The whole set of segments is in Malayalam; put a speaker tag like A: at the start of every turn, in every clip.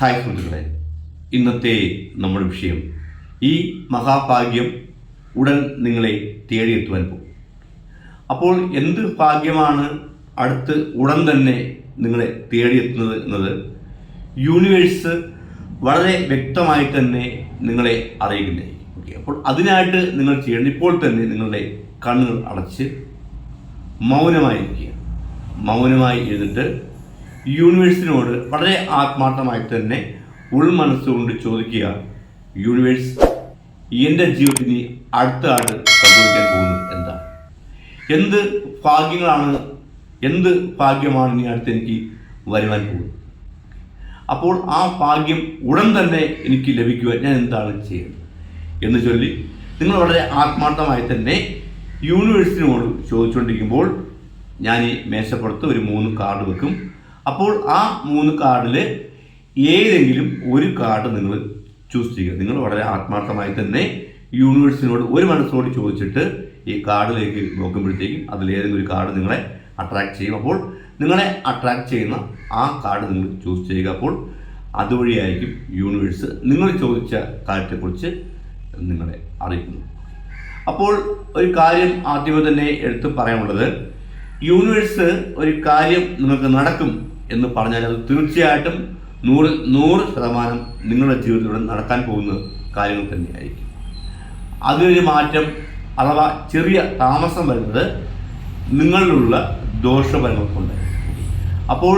A: ഹായ് സുഹൃത്തുക്കളെ. ഇന്നത്തെ നമ്മുടെ വിഷയം ഈ മഹാഭാഗ്യം ഉടൻ നിങ്ങളെ തേടിയെത്തുവാൻ പോകും. അപ്പോൾ എന്ത് ഭാഗ്യമാണ് അടുത്ത് ഉടൻ തന്നെ നിങ്ങളെ തേടിയെത്തുന്നത് എന്നത് യൂണിവേഴ്സ് വളരെ വ്യക്തമായി തന്നെ നിങ്ങളെ അറിയിക്കുന്നത് ഓക്കെ അപ്പോൾ അതിനായിട്ട് നിങ്ങൾ ചെയ്യേണ്ടത് ഇപ്പോൾ തന്നെ നിങ്ങളുടെ കണ്ണുകൾ അടച്ച് മൗനമായിരിക്കുക. മൗനമായി ഇരുന്നിട്ട് യൂണിവേഴ്സിനോട് വളരെ ആത്മാർത്ഥമായി തന്നെ ഉൾമനസ്സുകൊണ്ട് ചോദിക്കുക യൂണിവേഴ്സ് എന്റെ ജീവിതത്തിന് അടുത്ത ആട് സംഭവിക്കാൻ പോകുന്നത് എന്താണ് എന്ത് ഭാഗ്യങ്ങളാണ് എന്ത് ഭാഗ്യമാണ് ഇനി അടുത്ത് എനിക്ക് വരുവാൻ പോകുന്നത്? അപ്പോൾ ആ ഭാഗ്യം ഉടൻ തന്നെ എനിക്ക് ലഭിക്കുവാൻ ഞാൻ എന്താണ് ചെയ്യുന്നത് എന്ന് ചൊല്ലി നിങ്ങൾ വളരെ ആത്മാർത്ഥമായി തന്നെ യൂണിവേഴ്സിനോട് ചോദിച്ചുകൊണ്ടിരിക്കുമ്പോൾ ഞാൻ ഈ മേശപ്പുറത്ത് ഒരു മൂന്ന് കാർഡ് വെക്കും. അപ്പോൾ ആ മൂന്ന് കാർഡിൽ ഏതെങ്കിലും ഒരു കാർഡ് നിങ്ങൾ ചൂസ് ചെയ്യുക. നിങ്ങൾ വളരെ ആത്മാർത്ഥമായി തന്നെ യൂണിവേഴ്സിനോട് ഒരു മനസ്സോട് ചോദിച്ചിട്ട് ഈ കാർഡിലേക്ക് നോക്കുമ്പോഴത്തേക്കും അതിലേതെങ്കിലും ഒരു കാർഡ് നിങ്ങളെ അട്രാക്ട് ചെയ്യും. അപ്പോൾ നിങ്ങളെ അട്രാക്ട് ചെയ്യുന്ന ആ കാർഡ് നിങ്ങൾ ചൂസ് ചെയ്യുക. അപ്പോൾ അതുവഴിയായിരിക്കും യൂണിവേഴ്സ് നിങ്ങൾ ചോദിച്ച കാര്യത്തെക്കുറിച്ച് നിങ്ങളെ അറിയിക്കുന്നു അപ്പോൾ ഒരു കാര്യം ആദ്യമേ തന്നെ എടുത്ത് പറയാനുള്ളത്. യൂണിവേഴ്സ് ഒരു കാര്യം നിങ്ങൾക്ക് നടക്കും. എന്ന് പറഞ്ഞാൽ അത് തീർച്ചയായിട്ടും നൂറ് നൂറ് ശതമാനം നിങ്ങളുടെ ജീവിതത്തിലൂടെ നടക്കാൻ പോകുന്ന കാര്യങ്ങൾ തന്നെയായിരിക്കും. അതിനൊരു മാറ്റം അഥവാ ചെറിയ താമസം വരുന്നത് നിങ്ങളിലുള്ള ദോഷഫലങ്ങൾ കൊണ്ട് അപ്പോൾ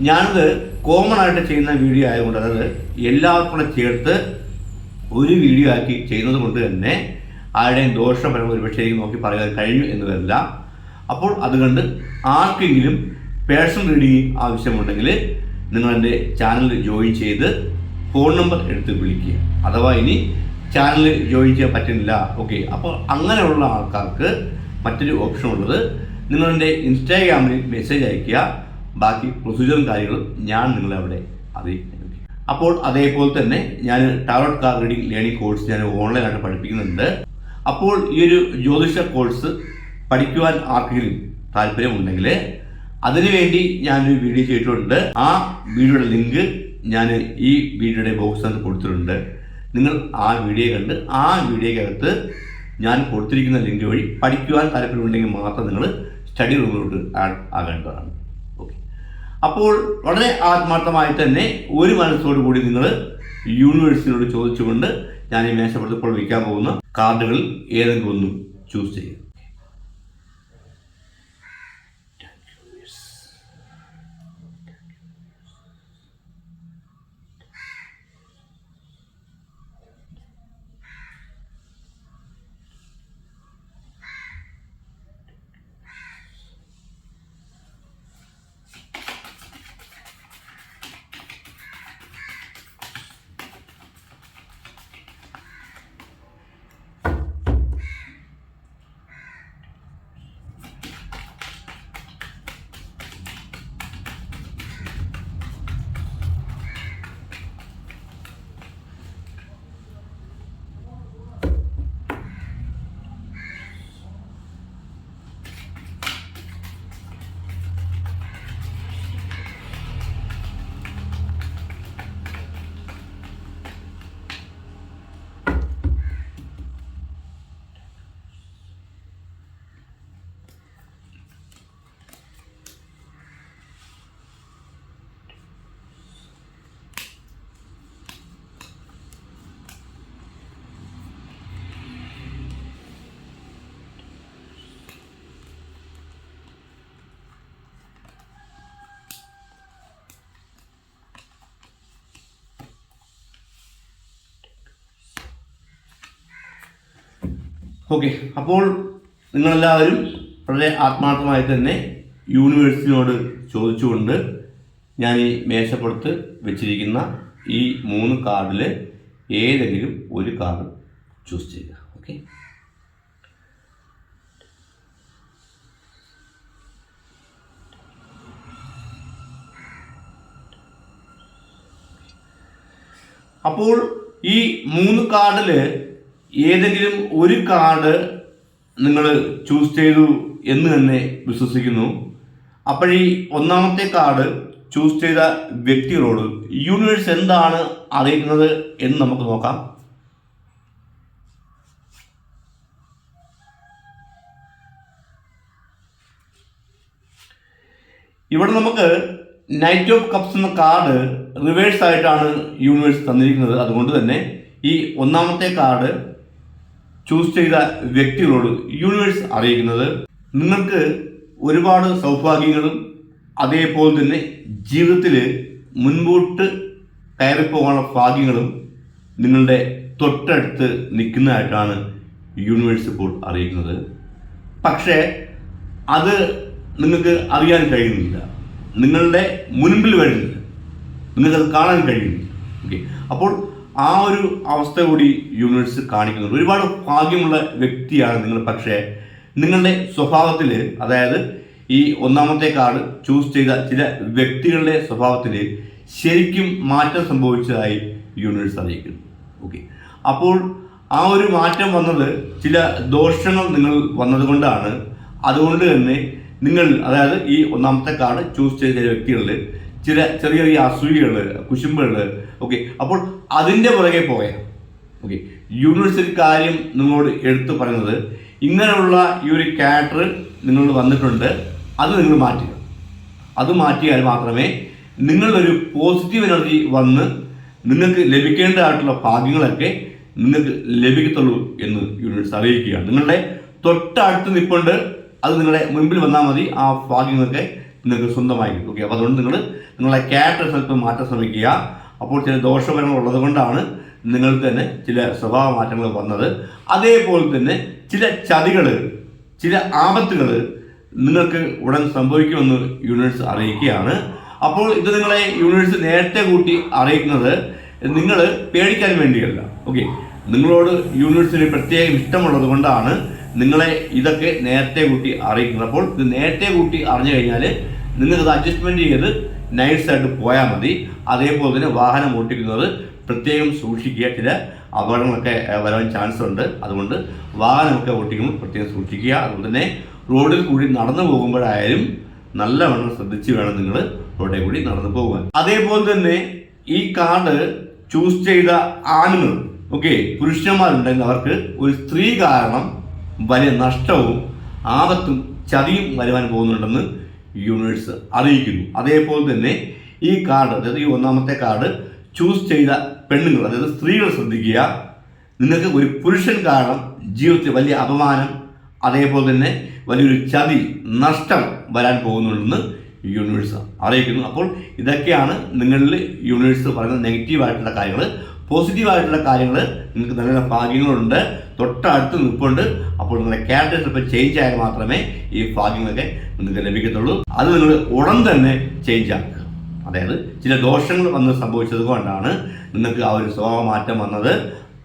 A: ഞാനത് കോമൺ ആയിട്ട് ചെയ്യുന്ന വീഡിയോ ആയതുകൊണ്ട് അതായത് എല്ലാവർക്കും കൂടെ ചേർത്ത് ഒരു വീഡിയോ ആക്കി ചെയ്യുന്നത് കൊണ്ട് തന്നെ ആരുടെയും ദോഷപരങ്ങൾ ഒരുപക്ഷെ എനിക്ക് നോക്കി പറയാൻ കഴിഞ്ഞു എന്ന് വരില്ല അപ്പോൾ അതുകൊണ്ട് ആർക്കെങ്കിലും പേഴ്സണൽ റീഡിംഗ് ആവശ്യമുണ്ടെങ്കിൽ നിങ്ങൾ എന്റെ ചാനൽ ജോയിൻ ചെയ്ത് ഫോൺ നമ്പർ എടുത്ത് വിളിക്കുക. അഥവാ ഇനി ചാനൽ ജോയിൻ ചെയ്യാൻ പറ്റുന്നില്ല ഓക്കെ. അപ്പോൾ അങ്ങനെയുള്ള ആൾക്കാർക്ക് മറ്റൊരു ഓപ്ഷൻ ഉള്ളത് നിങ്ങളെന്റെ ഇൻസ്റ്റാഗ്രാമിൽ മെസ്സേജ് അയയ്ക്കുക. ബാക്കി പ്രൊസീജിയറും കാര്യങ്ങളും ഞാൻ നിങ്ങളെ അവിടെ അറിയിക്കും. അപ്പോൾ അതേപോലെ തന്നെ ഞാൻ tarot card reading learning course ഞാൻ ഓൺലൈനായിട്ട് പഠിപ്പിക്കുന്നുണ്ട്. അപ്പോൾ ഈ ഒരു ജ്യോതിഷ കോഴ്സ് പഠിക്കുവാൻ ആർക്കെങ്കിലും താല്പര്യമുണ്ടെങ്കിൽ അതിനുവേണ്ടി ഞാനൊരു വീഡിയോ ചെയ്തിട്ടുണ്ട്. ആ വീഡിയോയുടെ ലിങ്ക് ഞാൻ ഈ വീഡിയോയുടെ ബോക്സിനകത്ത് കൊടുത്തിട്ടുണ്ട്. നിങ്ങൾ ആ വീഡിയോ കണ്ട് ആ വീഡിയോക്കകത്ത് ഞാൻ കൊടുത്തിരിക്കുന്ന ലിങ്ക് വഴി പഠിക്കുവാൻ താല്പര്യമുണ്ടെങ്കിൽ മാത്രം നിങ്ങൾ സ്റ്റഡി റൂമിലോട്ട് ആഡ് ആകേണ്ടതാണ്. ഓക്കെ. അപ്പോൾ വളരെ ആത്മാർത്ഥമായി തന്നെ ഒരു മനസ്സോടു കൂടി നിങ്ങൾ യൂണിവേഴ്സിറ്റിയോട് ചോദിച്ചുകൊണ്ട് ഞാൻ ഈ മേശപ്പുറത്ത് ഇപ്പോൾ വയ്ക്കാൻ പോകുന്ന കാർഡുകൾ ഏതെങ്കിലും ഒന്നും ചൂസ് ചെയ്യുക. ഓക്കെ അപ്പോൾ നിങ്ങളെല്ലാവരും വളരെ ആത്മാർത്ഥമായി തന്നെ യൂണിവേഴ്സിറ്റിയോട് ചോദിച്ചുകൊണ്ട് ഞാൻ ഈ മേശപ്പുറത്ത് വെച്ചിരിക്കുന്ന ഈ മൂന്ന് കാർഡിൽ ഏതെങ്കിലും ഒരു കാർഡ് ചൂസ് ചെയ്യുക ഓക്കെ? അപ്പോൾ ഈ മൂന്ന് കാർഡിൽ ഏതെങ്കിലും ഒരു കാർഡ് നിങ്ങൾ ചൂസ് ചെയ്തു എന്ന് തന്നെ വിശ്വസിക്കുന്നു. അപ്പോഴീ ഒന്നാമത്തെ കാർഡ് ചൂസ് ചെയ്ത വ്യക്തികളോട് യൂണിവേഴ്സ് എന്താണ് അറിയിക്കുന്നത് എന്ന് നമുക്ക് നോക്കാം. ഇവിടെ നമുക്ക് നൈറ്റ് ഓഫ് കപ്സ് എന്ന കാർഡ് റിവേഴ്സ് ആയിട്ടാണ് യൂണിവേഴ്സ് തന്നിരിക്കുന്നത്. അതുകൊണ്ട് തന്നെ ഈ ഒന്നാമത്തെ കാർഡ് ചൂസ് ചെയ്ത വ്യക്തികളോട് യൂണിവേഴ്സ് അറിയിക്കുന്നത് നിങ്ങൾക്ക് ഒരുപാട് സൗഭാഗ്യങ്ങളും അതേപോലെ തന്നെ ജീവിതത്തിൽ മുൻപോട്ട് കയറിപ്പോകാനുള്ള ഭാഗ്യങ്ങളും നിങ്ങളുടെ തൊട്ടടുത്ത് നിൽക്കുന്നതായിട്ടാണ് യൂണിവേഴ്സ് ഇപ്പോൾ അറിയിക്കുന്നത്. പക്ഷേ അത് നിങ്ങൾക്ക് അറിയാൻ കഴിയുന്നില്ല. നിങ്ങളുടെ മുൻപിൽ വരുന്നില്ല. നിങ്ങൾക്കത് കാണാൻ കഴിയുന്നില്ല. ഓക്കെ അപ്പോൾ ആ ഒരു അവസ്ഥ കൂടി യൂണിവേഴ്സ് കാണിക്കുന്നുണ്ട്. ഒരുപാട് ഭാഗ്യമുള്ള വ്യക്തിയാണ് നിങ്ങൾ. പക്ഷേ നിങ്ങളുടെ സ്വഭാവത്തിൽ അതായത് ഈ ഒന്നാമത്തെ കാർഡ് ചൂസ് ചെയ്ത ചില വ്യക്തികളുടെ സ്വഭാവത്തിൽ ശരിക്കും മാറ്റം സംഭവിച്ചതായി യൂണിവേഴ്സ് അറിയിക്കുന്നു. ഓക്കെ അപ്പോൾ ആ ഒരു മാറ്റം വന്നത് ചില ദോഷങ്ങൾ നിങ്ങൾ വന്നതുകൊണ്ടാണ്. അതുകൊണ്ട് തന്നെ നിങ്ങൾ അതായത് ഈ ഒന്നാമത്തെ കാർഡ് ചൂസ് ചെയ്ത ചില വ്യക്തികളിൽ ചില ചെറിയ ചെറിയ അസൂയകൾ കുശുമ്പുകൾ ഓക്കെ അപ്പോൾ അതിന്റെ പുറകെ പോയാൽ ഓക്കെ യൂണിവേഴ്സിറ്റി കാര്യം നിങ്ങളോട് എടുത്തു പറയുന്നത് ഇങ്ങനെയുള്ള ഈ ഒരു ക്യാറ്റർ നിങ്ങളോട് വന്നിട്ടുണ്ട് അത് നിങ്ങൾ മാറ്റുക. അത് മാറ്റിയാൽ മാത്രമേ നിങ്ങളൊരു പോസിറ്റീവ് എനർജി വന്ന് നിങ്ങൾക്ക് ലഭിക്കേണ്ടതായിട്ടുള്ള ഭാഗ്യങ്ങളൊക്കെ നിങ്ങൾക്ക് ലഭിക്കത്തുള്ളൂ എന്ന് യൂണിവേഴ്സ് അറിയിക്കുകയാണ്. നിങ്ങളുടെ തൊട്ടടുത്ത് നിൽപ്പുണ്ട് അത് നിങ്ങളുടെ മുൻപിൽ വന്നാൽ മതി ആ ഭാഗ്യങ്ങളൊക്കെ നിങ്ങൾക്ക് സ്വന്തമായി കിട്ടും ഓക്കെ അപ്പോൾ അതുകൊണ്ട് നിങ്ങൾ നിങ്ങളെ ക്യാരക്ടർ സ്വല്പം മാറ്റാൻ ശ്രമിക്കുക. അപ്പോൾ ചില ദോഷഫലങ്ങൾ ഉള്ളത് കൊണ്ടാണ് നിങ്ങൾക്ക് തന്നെ ചില സ്വഭാവ മാറ്റങ്ങൾ വന്നത്. അതേപോലെ തന്നെ ചില ചതികൾ ചില ആപത്തുകൾ നിങ്ങൾക്ക് ഉടൻ സംഭവിക്കുമെന്ന് യൂണിവേഴ്സ് അറിയിക്കുകയാണ്. അപ്പോൾ ഇത് നിങ്ങളെ യൂണിവേഴ്സ് നേരത്തെ കൂട്ടി അറിയിക്കുന്നത് നിങ്ങൾ പേടിക്കാൻ വേണ്ടിയല്ല. ഓക്കെ. നിങ്ങളോട് യൂണിവേഴ്സിന് പ്രത്യേകം ഇഷ്ടമുള്ളത് കൊണ്ടാണ് നിങ്ങളെ ഇതൊക്കെ നേരത്തെ കൂട്ടി അറിയിക്കുന്നത്. അപ്പോൾ ഇത് നേരത്തെ കൂട്ടി അറിഞ്ഞു കഴിഞ്ഞാൽ നിങ്ങൾക്ക് അഡ്ജസ്റ്റ്മെന്റ് ചെയ്ത് നൈസായിട്ട് പോയാൽ മതി. അതേപോലെ തന്നെ വാഹനം ഓട്ടിക്കുന്നത് പ്രത്യേകം സൂക്ഷിക്കുക. ചില അപകടങ്ങളൊക്കെ വരാൻ ചാൻസ് ഉണ്ട്. അതുകൊണ്ട് വാഹനമൊക്കെ ഓട്ടിക്കുമ്പോൾ പ്രത്യേകം സൂക്ഷിക്കുക. അതുകൊണ്ട് തന്നെ റോഡിൽ കൂടി നടന്നു പോകുമ്പോഴായാലും നല്ലവണ്ണം ശ്രദ്ധിച്ച് വേണം നിങ്ങൾ റോഡിൽ കൂടി നടന്നു പോകുവാൻ. അതേപോലെ തന്നെ ഈ കാർഡ് ചൂസ് ചെയ്ത ആണുങ്ങൾ ഓക്കെ പുരുഷന്മാരുണ്ടെങ്കിൽ അവർക്ക് ഒരു സ്ത്രീ കാരണം വലിയ നഷ്ടവും ആപത്തും ചതിയും വരുവാൻ പോകുന്നുണ്ടെന്ന് യൂണിവേഴ്സ് അറിയിക്കുന്നു. അതേപോലെ തന്നെ ഈ കാർഡ് അതായത് ഈ ഒന്നാമത്തെ കാർഡ് ചൂസ് ചെയ്ത പെണ്ണുങ്ങൾ അതായത് സ്ത്രീകൾ ശ്രദ്ധിക്കുക. നിങ്ങൾക്ക് ഒരു പുരുഷൻ കാരണം ജീവിതത്തിൽ വലിയ അപമാനം അതേപോലെ തന്നെ വലിയൊരു ചതി നഷ്ടം വരാൻ പോകുന്നുണ്ടെന്ന് യൂണിവേഴ്സ് അറിയിക്കുന്നു. അപ്പോൾ ഇതൊക്കെയാണ് നിങ്ങളിൽ യൂണിവേഴ്സ് പറയുന്ന നെഗറ്റീവായിട്ടുള്ള കാര്യങ്ങൾ പോസിറ്റീവായിട്ടുള്ള കാര്യങ്ങൾ നിങ്ങൾക്ക് നല്ല ഭാഗ്യങ്ങളുണ്ട്. തൊട്ടടുത്ത് നിൽപ്പുണ്ട്. അപ്പോൾ നിങ്ങളുടെ ക്യാരക്ടർ ചിലപ്പോൾ ചേഞ്ച് ആയാൽ മാത്രമേ ഈ ഭാഗ്യങ്ങളൊക്കെ നിങ്ങൾക്ക് ലഭിക്കത്തുള്ളൂ. അത് നിങ്ങൾ ഉടൻ തന്നെ ചേഞ്ച് ആക്കുക. അതായത് ചില ദോഷങ്ങൾ വന്ന് സംഭവിച്ചത് കൊണ്ടാണ് നിങ്ങൾക്ക് ആ ഒരു സ്വഭാവമാറ്റം വന്നത്.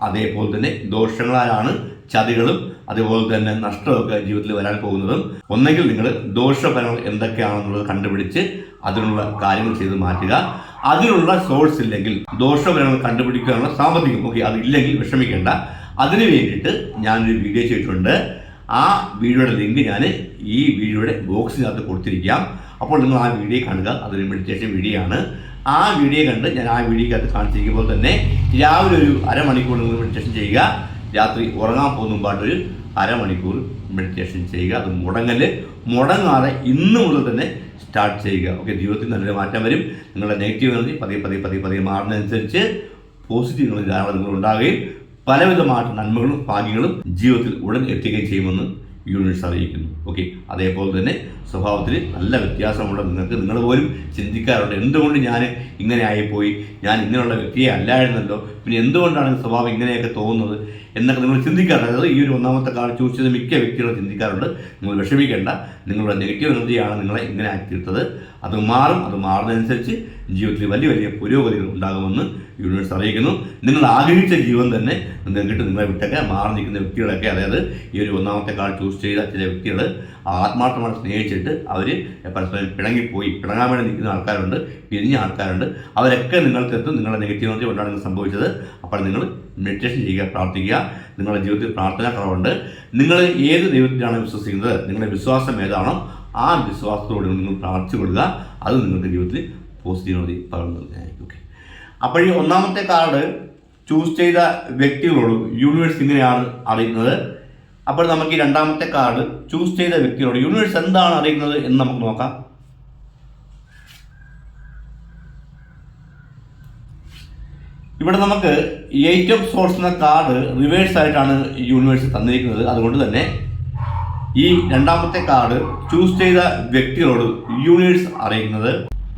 A: അതേപോലെ തന്നെ ദോഷങ്ങളാലാണ് ചതികളും അതുപോലെ തന്നെ നഷ്ടമൊക്കെ ജീവിതത്തിൽ വരാൻ പോകുന്നതും. ഒന്നെങ്കിൽ നിങ്ങൾ ദോഷഫലങ്ങൾ എന്തൊക്കെയാണെന്നുള്ളത് കണ്ടുപിടിച്ച് അതിനുള്ള കാര്യങ്ങൾ ചെയ്ത് മാറ്റുക. അതിനുള്ള സോഴ്സ് ഇല്ലെങ്കിൽ ദോഷഫലങ്ങൾ കണ്ടുപിടിക്കാനുള്ള സാമ്പത്തികം. ഓക്കെ അതില്ലെങ്കിൽ വിഷമിക്കേണ്ട. അതിന് വേണ്ടിയിട്ട് ഞാനൊരു വീഡിയോ ചെയ്തിട്ടുണ്ട്. ആ വീഡിയോയുടെ ലിങ്ക് ഞാൻ ഈ വീഡിയോയുടെ ബോക്സിനകത്ത് കൊടുത്തിരിക്കാം. അപ്പോൾ നിങ്ങൾ ആ വീഡിയോ കാണുക. അതൊരു മെഡിറ്റേഷൻ വീഡിയോ ആണ്. ആ വീഡിയോ കണ്ട് ഞാൻ ആ വീഡിയോക്കകത്ത് കാണിച്ചിരിക്കുമ്പോൾ തന്നെ രാവിലെ ഒരു അരമണിക്കൂർ നിങ്ങൾ മെഡിറ്റേഷൻ ചെയ്യുക. രാത്രി ഉറങ്ങാൻ പോകുന്ന മുമ്പായിട്ട് ഒരു അരമണിക്കൂർ മെഡിറ്റേഷൻ ചെയ്യുക. അത് മുടങ്ങൽ മുടങ്ങാതെ ഇന്ന് മുതൽ തന്നെ സ്റ്റാർട്ട് ചെയ്യുക. ഓക്കെ ജീവിതത്തിൽ നല്ലൊരു മാറ്റം വരും. നിങ്ങളുടെ നെഗറ്റീവ് എനർജി പതിയെ പതിയെ പതിയെ പതിയെ മാറുന്നതനുസരിച്ച് പോസിറ്റീവ് എനർജി ധാരാളം നിങ്ങൾ ഉണ്ടാകുകയും പലവിധമായിട്ട് നന്മകളും ഭാഗ്യങ്ങളും ജീവിതത്തിൽ ഉടൻ എത്തുകയും ചെയ്യുമെന്ന് യൂണിവേഴ്സ് അറിയിക്കുന്നു. ഓക്കെ അതേപോലെ തന്നെ സ്വഭാവത്തിൽ നല്ല വ്യത്യാസമുള്ള നിങ്ങൾക്ക് നിങ്ങൾ പോലും ചിന്തിക്കാറുണ്ട്. എന്തുകൊണ്ട് ഞാൻ ഇങ്ങനെ ആയിപ്പോയി? ഞാൻ ഇങ്ങനെയുള്ള വ്യക്തിയെ അല്ലായിരുന്നല്ലോ. പിന്നെ എന്തുകൊണ്ടാണ് സ്വഭാവം ഇങ്ങനെയൊക്കെ തോന്നുന്നത് എന്നൊക്കെ നിങ്ങൾ ചിന്തിക്കാറുണ്ട്. അതായത് ഈ ഒരു ഒന്നാമത്തെ കാലം ചോദിച്ചത് മിക്ക വ്യക്തികളും ചിന്തിക്കാറുണ്ട്. നിങ്ങൾ വിഷമിക്കേണ്ട. നിങ്ങളുടെ നെഗറ്റീവ് എനർജിയാണ് നിങ്ങളെ ഇങ്ങനെ ആക്കിയിട്ടത് അത് മാറും അത് മാറുന്നതനുസരിച്ച് ജീവിതത്തിൽ വലിയ വലിയ പുരോഗതികൾ ഉണ്ടാകുമെന്ന് യൂണിവേഴ്സ് അറിയിക്കുന്നു. നിങ്ങൾ ആഗ്രഹിച്ച ജീവൻ തന്നെ നിങ്ങൾക്ക് നിങ്ങളെ വിട്ടൊക്കെ മാറി നിൽക്കുന്ന വ്യക്തികളൊക്കെ അതായത് ഈ ഒരു ഒന്നാമത്തെ കാൾ ചൂസ് ചെയ്ത ചില വ്യക്തികൾ ആത്മാർത്ഥമായി സ്നേഹിച്ചിട്ട് അവർ പരസ്പരം പിണങ്ങിപ്പോയി പിണങ്ങാൻ വേണ്ടി നിൽക്കുന്ന ആൾക്കാരുണ്ട് പിരിഞ്ഞ ആൾക്കാരുണ്ട്. അവരൊക്കെ നിങ്ങൾക്ക് എത്തും. നിങ്ങളുടെ നെഗറ്റീവ് എനർജി കൊണ്ടാണ് നിങ്ങൾ സംഭവിച്ചത്. അപ്പോൾ നിങ്ങൾ മെഡിറ്റേഷൻ ചെയ്യുക പ്രാർത്ഥിക്കുക. നിങ്ങളുടെ ജീവിതത്തിൽ പ്രാർത്ഥന കുറവുണ്ട്. നിങ്ങൾ ഏത് ദൈവത്തിലാണ് വിശ്വസിക്കുന്നത്? നിങ്ങളുടെ വിശ്വാസം ഏതാണോ ആ വിശ്വാസത്തോടെ നിങ്ങൾ പ്രാർത്ഥിച്ചു കൊടുക്കുക അത് നിങ്ങളുടെ ജീവിതത്തിൽ പോസിറ്റീവ് എനർജി പകർന്നു നൽകുന്നതായിരിക്കും ഓക്കെ അപ്പോൾ ഒന്നാമത്തെ കാർഡ് ചൂസ് ചെയ്ത വ്യക്തികളോട് യൂണിവേഴ്സ് ഇങ്ങനെയാണ് അറിയുന്നത്. അപ്പോൾ നമുക്ക് ഈ രണ്ടാമത്തെ കാർഡ് ചൂസ് ചെയ്ത വ്യക്തികളോട് യൂണിവേഴ്സ് എന്താണ് അറിയുന്നത് എന്ന് നമുക്ക് നോക്കാം. ഇവിടെ നമുക്ക് എയ്റ്റ് ഓഫ് സോഴ്സ് എന്ന കാർഡ് റിവേഴ്സ് ആയിട്ടാണ് യൂണിവേഴ്സ് തന്നിരിക്കുന്നത്. അതുകൊണ്ട് തന്നെ ഈ രണ്ടാമത്തെ കാർഡ് ചൂസ് ചെയ്ത വ്യക്തികളോട് യൂണിവേഴ്സ് അറിയിക്കുന്നത്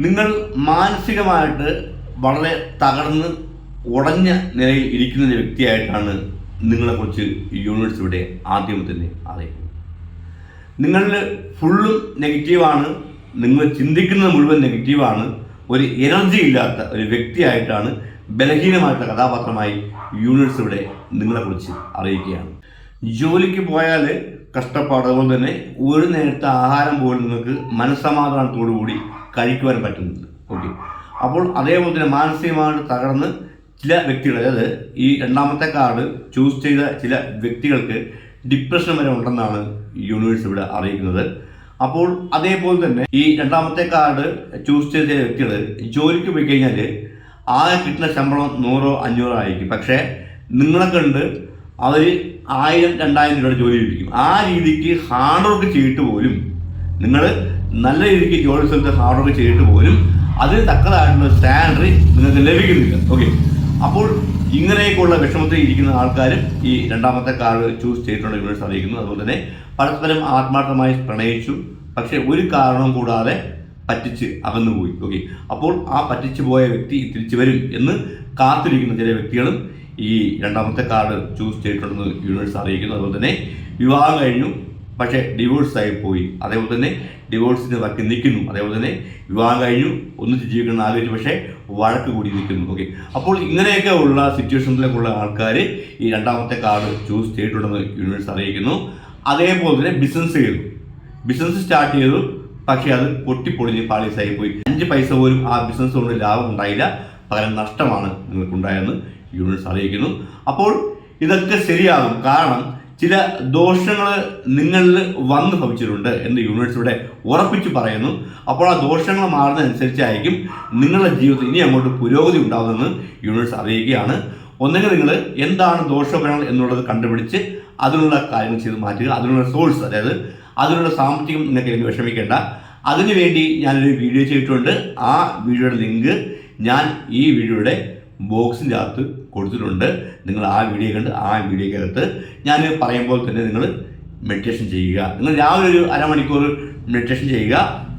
A: നിങ്ങൾ മാനസികമായിട്ട് വളരെ തകർന്ന് ഉടഞ്ഞ നിലയിൽ ഇരിക്കുന്ന വ്യക്തിയായിട്ടാണ് നിങ്ങളെക്കുറിച്ച് യൂണിവേഴ്സ് ഇവിടെ ആദ്യം തന്നെ അറിയിക്കുന്നത്. നിങ്ങളിൽ ഫുള്ളും നെഗറ്റീവാണ് നിങ്ങൾ ചിന്തിക്കുന്നത് മുഴുവൻ നെഗറ്റീവാണ് ഒരു എനർജി ഇല്ലാത്ത ഒരു വ്യക്തിയായിട്ടാണ് ബലഹീനമായിട്ടുള്ള കഥാപാത്രമായി യൂണിവേഴ്സ് ഇവിടെ നിങ്ങളെക്കുറിച്ച് അറിയിക്കുകയാണ്. ജോലിക്ക് പോയാൽ കഷ്ടപ്പാട് അതുപോലെ തന്നെ ഒരു നേരത്തെ ആഹാരം പോലും നിങ്ങൾക്ക് മനസ്സമാധാനത്തോടു കൂടി കഴിക്കുവാൻ പറ്റുന്നുണ്ട്. ഓക്കെ അപ്പോൾ അതേപോലെ തന്നെ മാനസികമായിട്ട് തകർന്ന് ചില വ്യക്തികൾ അതായത് ഈ രണ്ടാമത്തെ കാർഡ് ചൂസ് ചെയ്ത ചില വ്യക്തികൾക്ക് ഡിപ്രഷൻ വരെ ഉണ്ടെന്നാണ് യൂണിവേഴ്സ് ഇവിടെ അറിയിക്കുന്നത്. അപ്പോൾ അതേപോലെ തന്നെ ഈ രണ്ടാമത്തെ കാർഡ് ചൂസ് ചെയ്ത വ്യക്തികൾ ജോലിക്ക് പോയി കഴിഞ്ഞാൽ ആകെ കിട്ടുന്ന ശമ്പളം നൂറോ അഞ്ഞൂറോ ആയിരിക്കും. പക്ഷേ നിങ്ങളെ കണ്ട് അവർ ആയിരം രണ്ടായിരം രൂപയുടെ ജോലി ലഭിക്കും ആ രീതിക്ക് ഹാർഡ് വർക്ക് ചെയ്തിട്ട് പോലും നിങ്ങൾ നല്ല രീതിക്ക് ജോലി സ്ഥലത്ത് ഹാർഡ് വർക്ക് ചെയ്തിട്ട് പോലും അതിന് തക്കതായിട്ടുള്ള സാലറി നിങ്ങൾക്ക് ലഭിക്കുന്നില്ല. ഓക്കെ അപ്പോൾ ഇങ്ങനെയൊക്കെയുള്ള വിഷമത്തിൽ ഇരിക്കുന്ന ആൾക്കാരും ഈ രണ്ടാമത്തെ കാർഡ് ചൂസ് ചെയ്തിട്ടുണ്ട് യൂണിവേഴ്സ് അറിയിക്കുന്നു. അതുപോലെ തന്നെ പരസ്പരം ആത്മാർത്ഥമായി പ്രണയിച്ചു. പക്ഷേ ഒരു കാരണവും കൂടാതെ പറ്റിച്ച് അകന്നുപോയി. ഓക്കെ അപ്പോൾ ആ പറ്റിച്ചു പോയ വ്യക്തി തിരിച്ചു വരും എന്ന് കാത്തിരിക്കുന്ന ചില വ്യക്തികളും ഈ രണ്ടാമത്തെ കാർഡ് ചൂസ് ചെയ്തിട്ടുണ്ടെന്ന് യൂണിവേഴ്സ് അറിയിക്കുന്നു. അതുപോലെ തന്നെ വിവാഹം കഴിഞ്ഞു പക്ഷേ ഡിവോഴ്സ് ആയി പോയി. അതേപോലെ തന്നെ ഡിവോഴ്സിന് വക്കി നിൽക്കുന്നു. അതേപോലെ തന്നെ വിവാഹം കഴിഞ്ഞു ഒന്നിച്ച് ജീവിക്കണം ആലോചിച്ചു പക്ഷേ വഴക്ക് കൂടി നിൽക്കുന്നു. ഓക്കെ അപ്പോൾ ഇങ്ങനെയൊക്കെ ഉള്ള സിറ്റുവേഷനിലേക്കുള്ള ആൾക്കാർ ഈ രണ്ടാമത്തെ കാർഡ് ചൂസ് ചെയ്തിട്ടുണ്ടെന്ന് യൂണിവേഴ്സ് അറിയിക്കുന്നു. അതേപോലെ തന്നെ ബിസിനസ് ചെയ്തു. ബിസിനസ് സ്റ്റാർട്ട് ചെയ്തു പക്ഷേ അത് പൊട്ടിപ്പൊളിഞ്ഞ് പാളീസായി പോയി. അഞ്ച് പൈസ പോലും ആ ബിസിനസ് കൊണ്ട് ലാഭം ഉണ്ടായില്ല. പകരം നഷ്ടമാണ് നിങ്ങൾക്കുണ്ടായെന്ന് യൂണിവേഴ്സ് അറിയിക്കുന്നു. അപ്പോൾ ഇതൊക്കെ ശരിയാകും. കാരണം ചില ദോഷങ്ങൾ നിങ്ങളിൽ വന്നു ഭവിച്ചിട്ടുണ്ട് എന്ന് യൂണിവേഴ്സ് ഇവിടെ ഉറപ്പിച്ച് പറയുന്നു. അപ്പോൾ ആ ദോഷങ്ങൾ മാറുന്നതനുസരിച്ചായിരിക്കും നിങ്ങളുടെ ജീവിതത്തിൽ ഇനി അങ്ങോട്ട് പുരോഗതി ഉണ്ടാകുമെന്ന് യൂണിവേഴ്സ് അറിയിക്കുകയാണ്. ഒന്നെങ്കിൽ നിങ്ങൾ എന്താണ് ദോഷഫലങ്ങൾ എന്നുള്ളത് കണ്ടുപിടിച്ച് അതിനുള്ള കാര്യങ്ങൾ ചെയ്ത് മാറ്റുക. അതിനുള്ള സോഴ്സ് അതായത് അതിനുള്ള സാമ്പത്തികം നിങ്ങൾക്ക് എനിക്ക് വിഷമിക്കേണ്ട. അതിനുവേണ്ടി ഞാനൊരു വീഡിയോ ചെയ്തിട്ടുണ്ട്. ആ വീഡിയോയുടെ ലിങ്ക് ഞാൻ ഈ വീഡിയോയുടെ ബോക്സിന്റെ അകത്ത് കൊടുത്തിട്ടുണ്ട്. നിങ്ങൾ ആ വീഡിയോ കണ്ട് ആ വീഡിയോക്കകത്ത് ഞാൻ പറയുമ്പോൾ തന്നെ നിങ്ങൾ മെഡിറ്റേഷൻ ചെയ്യുക. നിങ്ങൾ രാവിലെ ഒരു അരമണിക്കൂർ മെഡിറ്റേഷൻ ചെയ്യുക.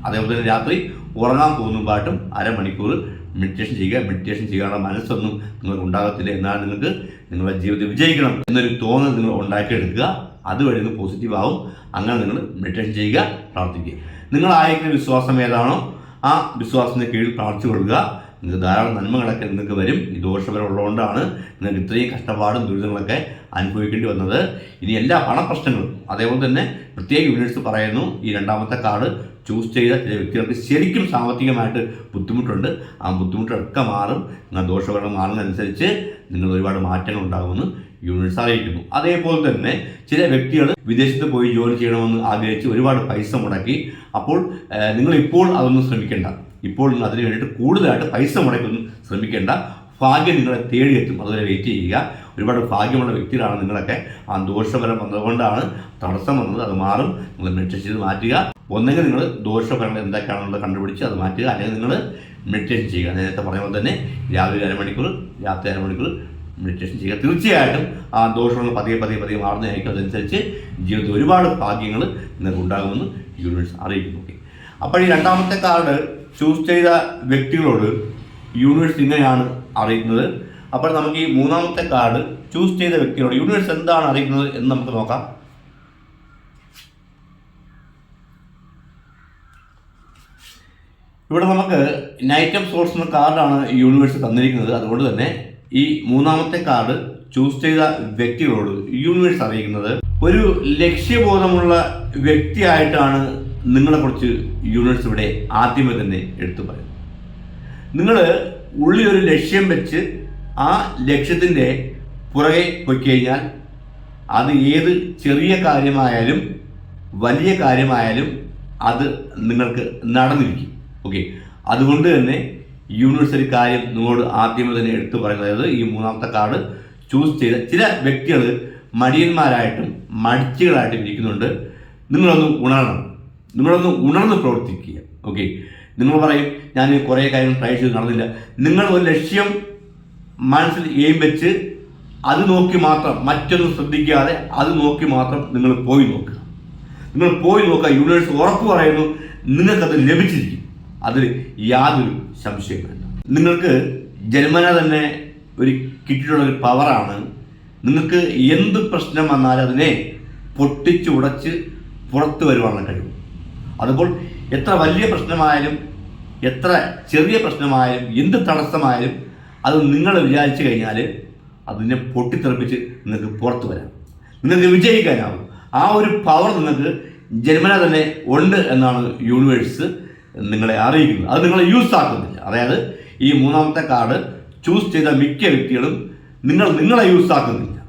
A: അതേപോലെ തന്നെ രാത്രി ഉറങ്ങാൻ പോകുമ്പോഴായിട്ടും അരമണിക്കൂർ മെഡിറ്റേഷൻ ചെയ്യുക. മെഡിറ്റേഷൻ ചെയ്യാനുള്ള മനസ്സൊന്നും നിങ്ങൾക്ക് ഉണ്ടാകത്തില്ല എന്നാൽ നിങ്ങൾക്ക് നിങ്ങളുടെ ജീവിതത്തിൽ വിജയിക്കണം എന്നൊരു തോന്നൽ നിങ്ങൾ ഉണ്ടാക്കിയെടുക്കുക. അതുവഴി നിങ്ങൾ പോസിറ്റീവ് ആവും. അങ്ങനെ നിങ്ങൾ മെഡിറ്റേഷൻ ചെയ്യുക പ്രാർത്ഥിക്കുക. നിങ്ങളായിരിക്കുന്ന വിശ്വാസം ഏതാണോ ആ വിശ്വാസത്തിന് കീഴിൽ പ്രാർത്ഥിച്ചു കൊടുക്കുക നിങ്ങൾക്ക് ധാരാളം നന്മകളൊക്കെ നിങ്ങൾക്ക് വരും. ഈ ഉള്ളതുകൊണ്ടാണ് നിങ്ങൾക്ക് ഇത്രയും കഷ്ടപ്പാടും ദുരിതങ്ങളൊക്കെ അനുഭവിക്കേണ്ടി വന്നത്. ഇനി എല്ലാ പണപ്രശ്നങ്ങളും അതേപോലെ തന്നെ പ്രത്യേക യൂണിറ്റ്സ് പറയുന്നു ഈ രണ്ടാമത്തെ കാർഡ് ചൂസ് ചെയ്ത ചില വ്യക്തികൾക്ക് ശരിക്കും സാമ്പത്തികമായിട്ട് ബുദ്ധിമുട്ടുണ്ട്. ആ ബുദ്ധിമുട്ടൊക്കെ മാറും. നിങ്ങൾ ദോഷഫലം മാറുന്നതനുസരിച്ച് നിങ്ങൾ ഒരുപാട് മാറ്റങ്ങൾ ഉണ്ടാകുമെന്ന് യൂണിറ്റ്സ് അറിയിക്കുന്നു. അതേപോലെ തന്നെ ചില വ്യക്തികൾ വിദേശത്ത് പോയി ജോലി ചെയ്യണമെന്ന് ആഗ്രഹിച്ച് ഒരുപാട് പൈസ മുടക്കി. അപ്പോൾ നിങ്ങളിപ്പോൾ അതൊന്നും ശ്രമിക്കേണ്ട. ഇപ്പോൾ നിങ്ങൾ അതിന് വേണ്ടിയിട്ട് കൂടുതലായിട്ട് പൈസ മുടക്കൊന്നും ശ്രമിക്കേണ്ട. ഭാഗ്യം നിങ്ങളെ തേടിയെത്തും. അതുവരെ വെയിറ്റ് ചെയ്യുക. ഒരുപാട് ഭാഗ്യമുള്ള വ്യക്തികളാണ് നിങ്ങളൊക്കെ. ആ ദോഷഫലം വന്നതുകൊണ്ടാണ് തടസ്സം വന്നത്. അത് മാറും. നിങ്ങൾ മെഡിറ്റേഷൻ ചെയ്ത് മാറ്റുക. ഒന്നെങ്കിൽ നിങ്ങൾ ദോഷഫലങ്ങൾ എന്തൊക്കെയാണെന്നുള്ളത് കണ്ടുപിടിച്ച് അത് മാറ്റുക. അല്ലെങ്കിൽ നിങ്ങൾ മെഡിറ്റേഷൻ ചെയ്യുക. നേരത്തെ പറഞ്ഞ പോലെ തന്നെ രാവിലെ അരമണിക്കൂർ രാത്രി അരമണിക്കൂർ മെഡിറ്റേഷൻ ചെയ്യുക. തീർച്ചയായിട്ടും ആ ദോഷങ്ങൾ പതിയെ പതിയെ പതിയെ മാറുന്നതായിരിക്കും അതനുസരിച്ച് ജീവിതത്തിൽ ഒരുപാട് ഭാഗ്യങ്ങൾ നിങ്ങൾക്ക് ഉണ്ടാകുമെന്ന് യൂണിവേഴ്സ് അറിയിക്കുന്നു. അപ്പോൾ ഈ രണ്ടാമത്തെ കാർഡ് ചൂസ് ചെയ്ത വ്യക്തികളോട് യൂണിവേഴ്സ് ഇങ്ങനെയാണ് അറിയിക്കുന്നത്. അപ്പോൾ നമുക്ക് ഈ മൂന്നാമത്തെ കാർഡ് ചൂസ് ചെയ്ത വ്യക്തികളോട് യൂണിവേഴ്സ് എന്താണ് അറിയിക്കുന്നത് എന്ന് നമുക്ക് നോക്കാം. ഇവിടെ നമുക്ക് നൈറ്റ് ഓഫ് സോഴ്സ് എന്ന കാർഡാണ് യൂണിവേഴ്സ് തന്നിരിക്കുന്നത്. അതുകൊണ്ട് തന്നെ ഈ മൂന്നാമത്തെ കാർഡ് ചൂസ് ചെയ്ത വ്യക്തികളോട് യൂണിവേഴ്സ് അറിയിക്കുന്നത്. ഒരു ലക്ഷ്യബോധമുള്ള വ്യക്തിയായിട്ടാണ് നിങ്ങളെക്കുറിച്ച് യൂണിവേഴ്സ് ഇവിടെ ആദ്യമേ തന്നെ എടുത്തു പറയുന്നു. നിങ്ങൾ ഉള്ളിൽ ഒരു ലക്ഷ്യം വെച്ച് ആ ലക്ഷ്യത്തിന്റെ പുറകെ പോയി കഴിഞ്ഞാൽ അത് ഏത് ചെറിയ കാര്യമായാലും വലിയ കാര്യമായാലും അത് നിങ്ങൾക്ക് നടന്നിരിക്കും. ഓക്കെ അതുകൊണ്ട് തന്നെ യൂണിവേഴ്സൽ കാര്യം നിങ്ങളോട് ആദ്യമേ തന്നെ എടുത്തു പറയുന്നത്. അതായത് ഈ മൂന്നാമത്തെ കാർഡ് ചൂസ് ചെയ്ത ചില വ്യക്തികൾ മടിയന്മാരായിട്ടും മടിച്ചുകളായിട്ടും ഇരിക്കുന്നുണ്ട്. നിങ്ങളൊന്ന് ഉണരണം. നിങ്ങളൊന്ന് ഉണർന്ന് പ്രവർത്തിക്കുക. ഓക്കെ നിങ്ങൾ പറയും ഞാൻ കുറേ കാര്യങ്ങൾ ട്രൈ ചെയ്ത് നടന്നില്ല. നിങ്ങൾ ഒരു ലക്ഷ്യം മനസ്സിൽ എയിം വെച്ച് അത് നോക്കി മാത്രം മറ്റൊന്നും ശ്രദ്ധിക്കാതെ അത് നോക്കി മാത്രം നിങ്ങൾ പോയി നോക്കുക. നിങ്ങൾ പോയി നോക്കുക യൂണിവേഴ്സ് ഉറപ്പ് പറയുന്നു നിങ്ങൾക്കത് ലഭിച്ചിരിക്കും. അതിൽ യാതൊരു സംശയം നിങ്ങൾക്ക് ജന്മന തന്നെ ഒരു കിട്ടിയിട്ടുള്ള ഒരു പവറാണ് നിങ്ങൾക്ക് എന്ത് പ്രശ്നം വന്നാലും അതിനെ പൊട്ടിച്ച് ഉടച്ച് പുറത്തു വരുവാനുള്ള കഴിവ്. അതുപോലെ എത്ര വലിയ പ്രശ്നമായാലും എത്ര ചെറിയ പ്രശ്നമായാലും എന്ത് തടസ്സമായാലും അത് നിങ്ങൾ വിചാരിച്ചു കഴിഞ്ഞാൽ അതിനെ പൊട്ടിത്തെറിപ്പിച്ച് നിങ്ങൾക്ക് പുറത്തു വരാം. നിങ്ങൾക്ക് വിജയിക്കാനാവും. ആ ഒരു പവർ നിങ്ങൾക്ക് ജന്മന തന്നെ ഉണ്ട് എന്നാണ് യൂണിവേഴ്സ് നിങ്ങളെ അറിയിക്കുന്നത്. അത് നിങ്ങളെ യൂസ് ആക്കുന്നില്ല. അതായത് ഈ മൂന്നാമത്തെ കാർഡ് ചൂസ് ചെയ്ത മിക്ക വ്യക്തികളും നിങ്ങൾ നിങ്ങളെ യൂസ് ആക്കുന്നില്ല.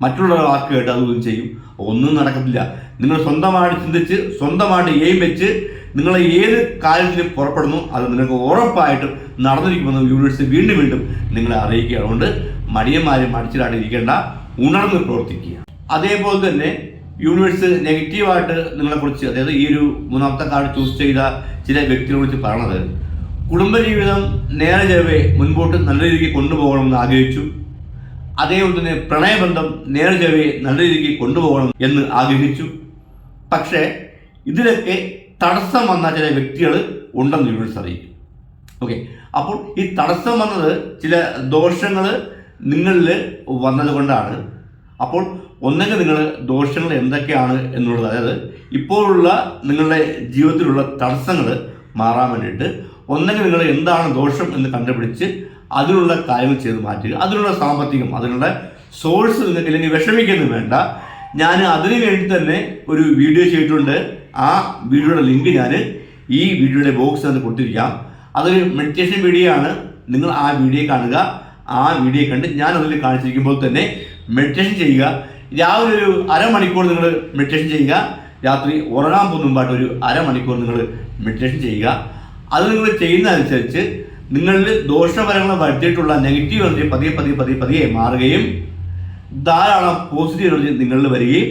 A: മറ്റുള്ളവരുടെ വാക്ക് കേട്ട് അതൊന്നും ചെയ്യും. ഒന്നും നടക്കത്തില്ല. നിങ്ങൾ സ്വന്തമായിട്ട് ചിന്തിച്ച് സ്വന്തമായിട്ട് എയിം വെച്ച് നിങ്ങൾ ഏത് കാര്യത്തിലും പുറപ്പെടുന്നു അത് നിങ്ങൾക്ക് ഉറപ്പായിട്ടും നടന്നിരിക്കുമെന്ന് യൂണിവേഴ്സ് വീണ്ടും വീണ്ടും നിങ്ങളെ അറിയിക്കുക അതുകൊണ്ട് മടിയന്മാരും മടിച്ചിലാണ്ടിരിക്കേണ്ട ഉണർന്ന് പ്രവർത്തിക്കുക. അതേപോലെ തന്നെ യൂണിവേഴ്സ് നെഗറ്റീവായിട്ട് നിങ്ങളെക്കുറിച്ച് അതായത് ഈ ഒരു മൂന്നാമത്തെ കാർഡ് ചൂസ് ചെയ്ത ചില വ്യക്തികളെ കുറിച്ച് പറഞ്ഞത് കുടുംബജീവിതം നേരെ ചെലവേ മുൻപോട്ട് നല്ല രീതിക്ക് കൊണ്ടുപോകണമെന്ന് ആഗ്രഹിച്ചു. അതേപോലെ തന്നെ പ്രണയബന്ധം നേരെ ചെലവേ നല്ല രീതിക്ക് കൊണ്ടുപോകണം എന്ന് ആഗ്രഹിച്ചു. പക്ഷേ ഇതിലൊക്കെ തടസ്സം വന്ന ചില വ്യക്തികൾ ഉണ്ടെന്ന് യൂണിവേഴ്സ് അറിയിക്കും. ഓക്കെ. അപ്പോൾ ഈ തടസ്സം വന്നത് ചില ദോഷങ്ങൾ നിങ്ങളിൽ വന്നതുകൊണ്ടാണ് അപ്പോൾ ഒന്നെങ്കിൽ നിങ്ങൾ ദോഷങ്ങൾ എന്തൊക്കെയാണ് എന്നുള്ളത് അതായത് ഇപ്പോഴുള്ള നിങ്ങളുടെ ജീവിതത്തിലുള്ള തടസ്സങ്ങൾ മാറാൻ വേണ്ടിയിട്ട് ഒന്നെങ്കിൽ നിങ്ങൾ എന്താണ് ദോഷം എന്ന് കണ്ടുപിടിച്ച് അതിനുള്ള കാര്യങ്ങൾ ചെയ്ത് മാറ്റുക. അതിനുള്ള സാമ്പത്തികം അതിനുള്ള സോഴ്സ് നിങ്ങൾക്ക് ഇല്ലെങ്കിൽ വിഷമിക്കുന്നു വേണ്ട. ഞാൻ അതിനു വേണ്ടി തന്നെ ഒരു വീഡിയോ ചെയ്തിട്ടുണ്ട്. ആ വീഡിയോയുടെ ലിങ്ക് ഞാൻ ഈ വീഡിയോയുടെ ബോക്സ് അത് കൊടുത്തിരിക്കാം. അതൊരു മെഡിറ്റേഷൻ വീഡിയോ ആണ്. നിങ്ങൾ ആ വീഡിയോ കാണുക. ആ വീഡിയോ കണ്ട് ഞാൻ അതിൽ കാണിച്ചിരിക്കുമ്പോൾ തന്നെ മെഡിറ്റേഷൻ ചെയ്യുക. രാവിലെ ഒരു അരമണിക്കൂർ നിങ്ങൾ മെഡിറ്റേഷൻ ചെയ്യുക. രാത്രി ഉറങ്ങാൻ പോകുന്ന മുമ്പായിട്ട് ഒരു അരമണിക്കൂർ നിങ്ങൾ മെഡിറ്റേഷൻ ചെയ്യുക. അത് നിങ്ങൾ ചെയ്യുന്നതനുസരിച്ച് നിങ്ങളിൽ ദോഷഫലങ്ങൾ വരുത്തിയിട്ടുള്ള നെഗറ്റീവ് എനർജി പതിയെ പതിയെ പതിയെ പതിയെ മാറുകയും ധാരാളം പോസിറ്റീവ് എനർജി നിങ്ങളിൽ വരികയും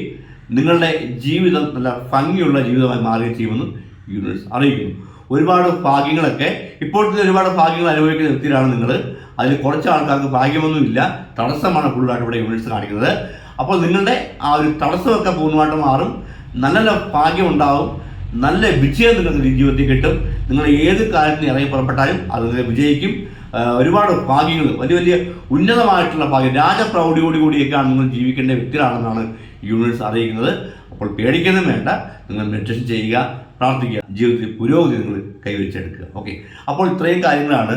A: നിങ്ങളുടെ ജീവിതം നല്ല ഭംഗിയുള്ള ജീവിതമായി മാറുകയും ചെയ്യുമെന്ന് യൂണിവേഴ്സ് അറിയിക്കുന്നു. ഒരുപാട് ഭാഗ്യങ്ങളൊക്കെ ഇപ്പോഴത്തെ ഒരുപാട് ഭാഗ്യങ്ങൾ അനുഭവിക്കുന്ന വ്യക്തിയിലാണ് നിങ്ങൾ അതിൽ കുറച്ച് ആൾക്കാർക്ക് ഭാഗ്യമൊന്നുമില്ല. തടസ്സമാണ് കൂടുതലായിട്ട് ഇവിടെ യൂണിവേഴ്സ് കാണിക്കുന്നത്. അപ്പോൾ നിങ്ങളുടെ ആ ഒരു തടസ്സമൊക്കെ പൂർണമായിട്ട് മാറും. നല്ല നല്ല ഭാഗ്യം ഉണ്ടാവും. നല്ല വിജയം നിങ്ങൾക്ക് ജീവിതത്തിൽ കിട്ടും. നിങ്ങൾ ഏത് കാര്യത്തിന് ഇറങ്ങി പുറപ്പെട്ടാലും അത് വിജയിക്കും. ഒരുപാട് ഭാഗ്യങ്ങൾ വലിയ വലിയ ഉന്നതമായിട്ടുള്ള ഭാഗ്യം. രാജപ്രൗഢിയോട് കൂടിയൊക്കെയാണ് നിങ്ങൾ ജീവിക്കേണ്ട വ്യക്തികളാണെന്നാണ് യൂണിവേഴ്സ് അറിയിക്കുന്നത്. അപ്പോൾ പേടിക്കൊന്നും വേണ്ട. നിങ്ങൾ മെഡിറ്റേഷൻ ചെയ്യുക പ്രാർത്ഥിക്കുക ജീവിതത്തിൽ പുരോഗതി നിങ്ങൾ കൈവരിച്ചെടുക്കുക. ഓക്കെ അപ്പോൾ ഇത്രയും കാര്യങ്ങളാണ്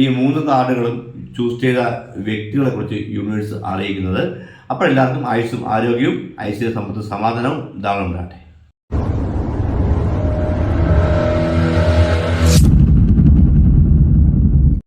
A: ഈ മൂന്ന് കാർഡുകളും ചൂസ് ചെയ്ത വ്യക്തികളെ കുറിച്ച് യൂണിവേഴ്സ് അറിയിക്കുന്നത്. അപ്പോൾ എല്ലാവർക്കും ആയുസ്സും ആരോഗ്യവും ഐശ്വര്യ സമ്പത്തും സമാധാനവും ധാരാളം ഉണ്ടാകട്ടെ.